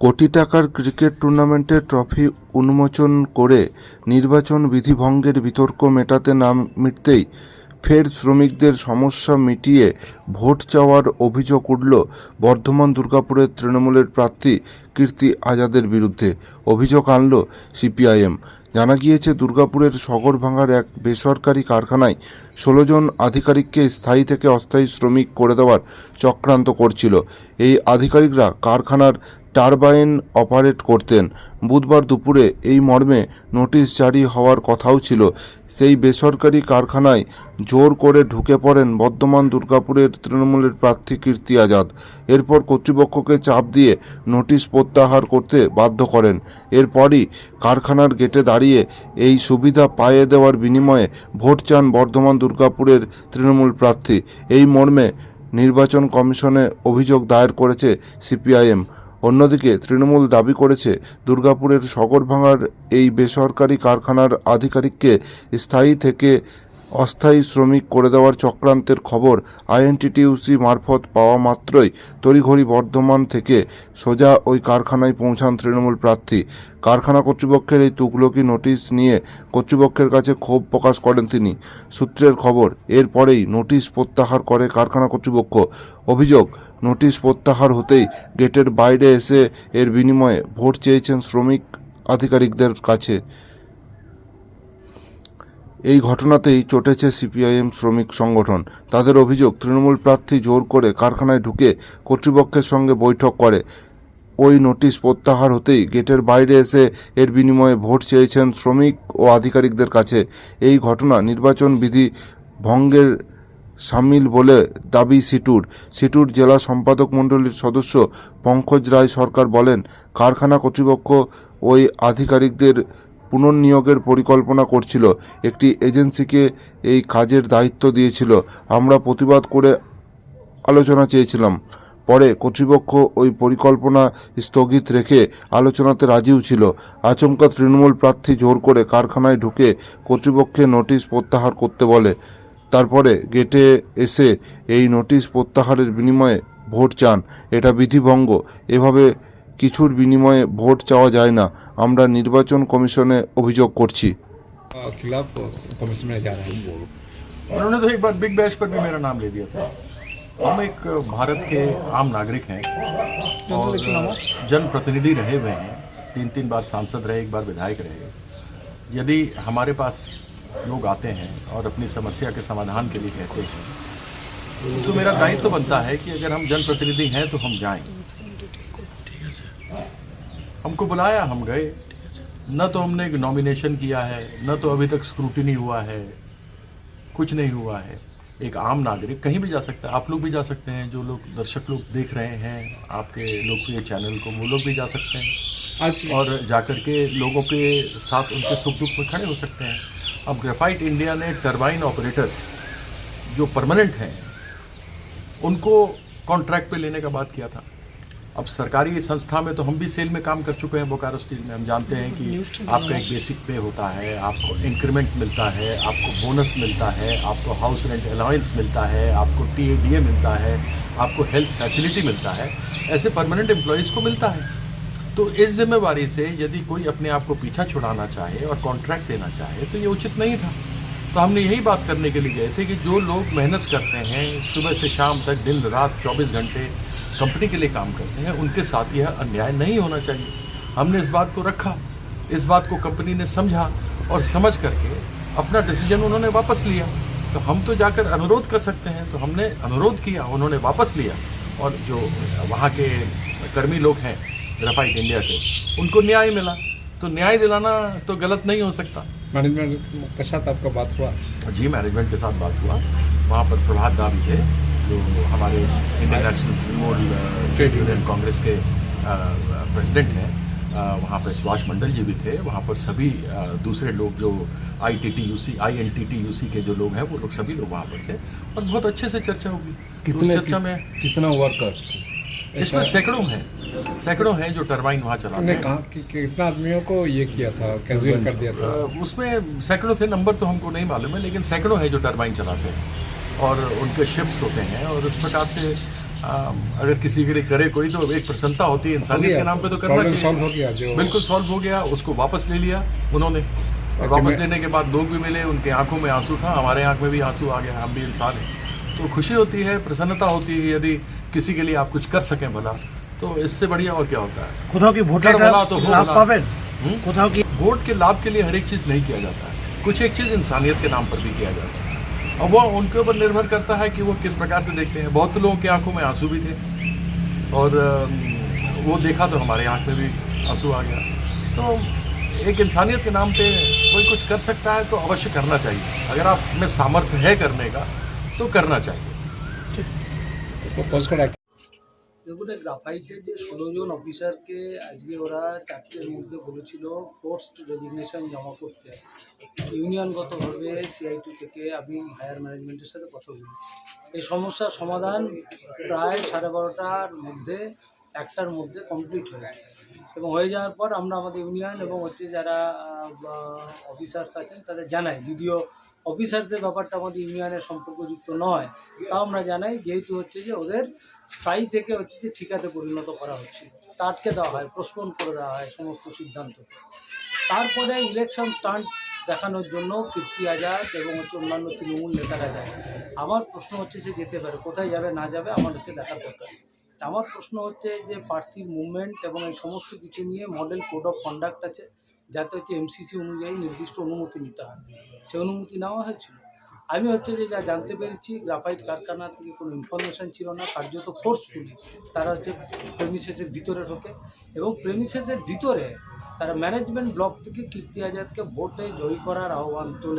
কোটি টাকার ক্রিকেট টুর্নামেন্টের ট্রফি উন্মোচন করে নির্বাচন বিধিভঙ্গের বিতর্ক মেটাতে না মিটতেই ফের শ্রমিকদের সমস্যা মিটিয়ে ভোট চাওয়ার অভিযোগ উঠল বর্ধমান দুর্গাপুরের তৃণমূলের প্রার্থী কীর্তি আজাদের বিরুদ্ধে। অভিযোগ আনল সিপিআইএম। জানা গিয়েছে, দুর্গাপুরের সগরভাঙার এক বেসরকারি কারখানায় ষোলো জন আধিকারিককে স্থায়ী থেকে অস্থায়ী শ্রমিক করে দেওয়ার চক্রান্ত করছিল। এই আধিকারিকরা কারখানার টারবাইন অপারেট করতেন। বুধবার দুপুরে এই মর্মে নোটিশ জারি হওয়ার কথাও ছিল। সেই বেসরকারি কারখানায় জোর করে ঢুকে পড়েন বর্ধমান দুর্গাপুরের তৃণমূলের প্রার্থী কীর্তি আজাদ। এরপর কর্তৃপক্ষকে চাপ দিয়ে নোটিশ প্রত্যাহার করতে বাধ্য করেন। এরপরই কারখানার গেটে দাঁড়িয়ে এই সুবিধা পায়ে দেওয়ার বিনিময়ে ভোট চান বর্ধমান দুর্গাপুরের তৃণমূল প্রার্থী। এই মর্মে নির্বাচন কমিশনে অভিযোগ দায়ের করেছে সিপিআইএম। অন্যদিকে তৃণমূল দাবি করেছে দুর্গাপুরের সগরভাঙার এই বেসরকারি কারখানার আধিকারিককে স্থায়ী থেকে অস্থায়ী শ্রমিক করে দেওয়ার চক্রান্তের খবর আইএনটিটিউসি মারফত পাওয়া মাত্রই তড়িঘড়ি বর্ধমান থেকে সোজা ওই কারখানায় পৌঁছান তৃণমূল প্রার্থী। কারখানা কর্তৃপক্ষের এই তুগলকি নোটিশ নিয়ে কর্তৃপক্ষের কাছে ক্ষোভ প্রকাশ করেন তিনি। সূত্রের খবর, এরপরেই নোটিশ প্রত্যাহার করে কারখানা কর্তৃপক্ষ। অভিযোগ, নোটিশ প্রত্যাহার হতেই গেটের বাইরে এসে এর বিনিময়ে ভোট চেয়েছেন শ্রমিক আধিকারিকদের কাছে। এই ঘটনাতেই চটেছে সিপিআইএম শ্রমিক সংগঠন। তাদের অভিযোগ, তৃণমূল প্রার্থী জোর করে কারখানায় ঢুকে কর্তৃপক্ষের সঙ্গে বৈঠক করে। ওই নোটিশ প্রত্যাহার হতেই গেটের বাইরে এসে এর বিনিময়ে ভোট চেয়েছেন শ্রমিক ও আধিকারিকদের কাছে। এই ঘটনা নির্বাচন বিধি ভঙ্গের সামিল বলে দাবি সিটুর। সিটুর জেলা সম্পাদক মণ্ডলীর সদস্য পঙ্কজ রায় সরকার বলেন, কারখানা কর্তৃপক্ষ ওই আধিকারিকদের পুনর্নিয়োগের পরিকল্পনা করছিল। একটি এজেন্সিকে এই কাজের দায়িত্ব দিয়েছিল। আমরা প্রতিবাদ করে আলোচনা চেয়েছিলাম। পরে কর্তৃপক্ষ ওই পরিকল্পনা স্থগিত রেখে আলোচনাতে রাজিও ছিল। আচমকা তৃণমূল প্রার্থী জোর করে কারখানায় ঢুকে কর্তৃপক্ষের নোটিশ প্রত্যাহার করতে বলে। তারপরে গেটে এসে এই নোটিশ প্রত্যাহারের বিনিময়ে ভোট চান। এটা বিধিভঙ্গ। এভাবে কিছুর বিনিময়ে ভোট চাওয়া যায় না আমরা নির্বাচন কমিশনে অভিযোগ করছি के खिलाफ कमीशन में जा रहा है उन्होंने तो एक बार बिग बैश पर भी मेरा नाम ले दिया था हम एक भारत के आम नागरिक हैं और जनप्रतिनिधि रहे हुए हैं तीन तीन बार सांसद रहे एक बार विधायक रहे यदि हमारे पास लोग आते हैं और अपनी समस्या के समाधान के लिए कहते हैं तो मेरा दायित्व तो बनता है कि अगर हम जनप्रतिनिधि हैं तो हम जाएं हमको बुलाया हम गए। न तो हमने एक नॉमिनेशन किया है न तो अभी तक स्क्रूटनी हुआ है कुछ नहीं हुआ है। एक आम नागरिक कहीं भी जा सकता है आप लोग भी जा सकते हैं जो लोग दर्शक लोग देख रहे हैं आपके लोकप्रिय चैनल को वो लोग भी जा सकते हैं। आज और जाकर के लोगों के साथ उनके सुख दुख में खड़े हो सकते हैं। अब ग्रेफाइट इंडिया ने टरबाइन ऑपरेटर्स जो परमानेंट हैं उनको कॉन्ट्रैक्ट पे लेने का बात किया था। अब सरकारी संस्था में तो हम भी सेल में काम कर चुके हैं बोकारो स्टील में। हम जानते हैं कि आपका एक बेसिक पे होता है आपको इंक्रीमेंट मिलता है आपको बोनस मिलता है आपको हाउस रेंट अलाउंस मिलता है आपको टीएडीए मिलता है आपको हेल्थ फैसिलिटी मिलता है। ऐसे परमानेंट एम्प्लॉयज़ को मिलता है। तो इस जिम्मेवारी से यदि कोई अपने आप को पीछा छुड़ाना चाहे और कॉन्ट्रैक्ट देना चाहे तो ये उचित नहीं था। तो हमने यही बात करने के लिए गए थे कि जो लोग मेहनत करते हैं सुबह से शाम तक दिन रात 24 घंटे कंपनी के लिए काम करते हैं उनके साथ यह अन्याय नहीं होना चाहिए। हमने इस बात को रखा इस बात को कंपनी ने समझा और समझ करके अपना डिसीज़न उन्होंने वापस लिया। तो हम तो जाकर अनुरोध कर सकते हैं तो हमने अनुरोध किया उन्होंने वापस लिया। और जो वहाँ के कर्मी लोग हैं ग्रेफाइट इंडिया से उनको न्याय मिला। तो न्याय दिलाना तो गलत नहीं हो सकता। मैनेजमेंट के साथ आपका बात हुआ? जी मैनेजमेंट के साथ बात हुआ। वहाँ पर प्रभात दा भी थे जो हमारे Indian National Trinamool trade union Congress के प्रेसिडेंट हैं वहाँ पर सुभाष मंडल जी भी थे वहाँ पर सभी दूसरे लोग जो I T T U C I N T T U C के जो लोग हैं वो लोग सभी लोग वहाँ पर थे। और बहुत अच्छे से चर्चा होगी। तो चर्चा में कितना वर्कर इसमें सैकड़ों हैं सैकड़ों हैं जो टरबाइन वहाँ चलाते हमने हैं। कहा कि कितना आदमियों को ये किया था कैजुअल कर दिया था। उसमें सैकड़ों थे नंबर तो हमको नहीं मालूम है लेकिन सैकड़ों हैं जो टरबाइन चलाते हैं। और उनके शिप्स होते हैं और उस प्रकार से अगर किसी के लिए करे कोई तो एक प्रसन्नता होती है इंसानियत के नाम पे तो करना चाहिए। बिल्कुल सॉल्व हो गया उसको वापस ले लिया उन्होंने। और वापस लेने के बाद लोग भी मिले उनके आँखों में आँसू था हमारे आँख में भी आँसू आ गया हम भी इंसान हैं। तो खुशी होती है प्रसन्नता होती है यदि किसी के लिए आप कुछ कर सकें भला तो इससे बढ़िया और क्या होता है? खुदा की वोट तो वोट हम्म? के लाभ के लिए हर एक चीज़ नहीं किया जाता है। कुछ एक चीज़ इंसानियत के नाम पर भी किया जाता है। और वो उनके ऊपर निर्भर करता है कि वो किस प्रकार से देखते हैं। बहुत लोगों की आँखों में आँसू भी थे। और वो देखा तो हमारे आँख में भी आँसू आ गया। तो एक इंसानियत के नाम पे कोई कुछ कर सकता है तो अवश्य करना चाहिए। अगर आप में सामर्थ्य है करने का तो करना चाहिए। ठीक। तो দেখুন গ্রাফাইটের যে ষোলো জন অফিসারকে আজকে ওরা চারটের মধ্যে বলেছিল পোস্ট রেজিগনেশন জমা করতে। ইউনিয়নগতভাবে সিআইটি থেকে আমি হায়ার ম্যানেজমেন্টের সাথে কথা বলি। এই সমস্যার সমাধান প্রায় সাড়ে বারোটার মধ্যে, একটার মধ্যে কমপ্লিট হয়ে যায়। এবং হয়ে যাওয়ার পর আমরা আমাদের ইউনিয়ন এবং হচ্ছে যারা অফিসার্স আছেন, তাদের জানাই। যদিও অফিসারদের ব্যাপারটা আমাদের ইউনিয়নের সম্পর্কযুক্ত নয়, তাও আমরা জানাই, যেহেতু হচ্ছে যে ওদের স্থায়ী থেকে হচ্ছে যে ঠিকাতে পরিণত করা হচ্ছে। তা আটকে দেওয়া হয় পোস্টপোন করে দেওয়া হয় সমস্ত সিদ্ধান্ত। তারপরে ইলেকশন স্টান্ট দেখানোর জন্য কীর্তি আজাদ এবং হচ্ছে অন্যান্য তৃণমূল নেতারা যায়। আমার প্রশ্ন হচ্ছে সে যেতে পারে, কোথায় যাবে, না যাবে, আমার হচ্ছে দেখার দরকার। আমার প্রশ্ন হচ্ছে যে প্রার্থীর মুভমেন্ট এবং এই সমস্ত কিছু নিয়ে মডেল কোড অফ কন্ডাক্ট আছে, যাতে হচ্ছে এমসিসি অনুযায়ী নির্দিষ্ট অনুমতি নিতে হয়। সে অনুমতি নেওয়া হয়েছিল। আমি হচ্ছে যে যা জানতে পেরেছি গ্রাফাইট কারখানা থেকে কোনো ইনফরমেশান ছিল না, কার্যত ফোর্সফুলি তারা হচ্ছে প্রেমিসেসের ভিতরে ঢোকে এবং প্রেমিসেসের ভিতরে তারা ম্যানেজমেন্ট ব্লক থেকে কীর্তি আজাদকে ভোটে জয়ী করার আহ্বান তোলে।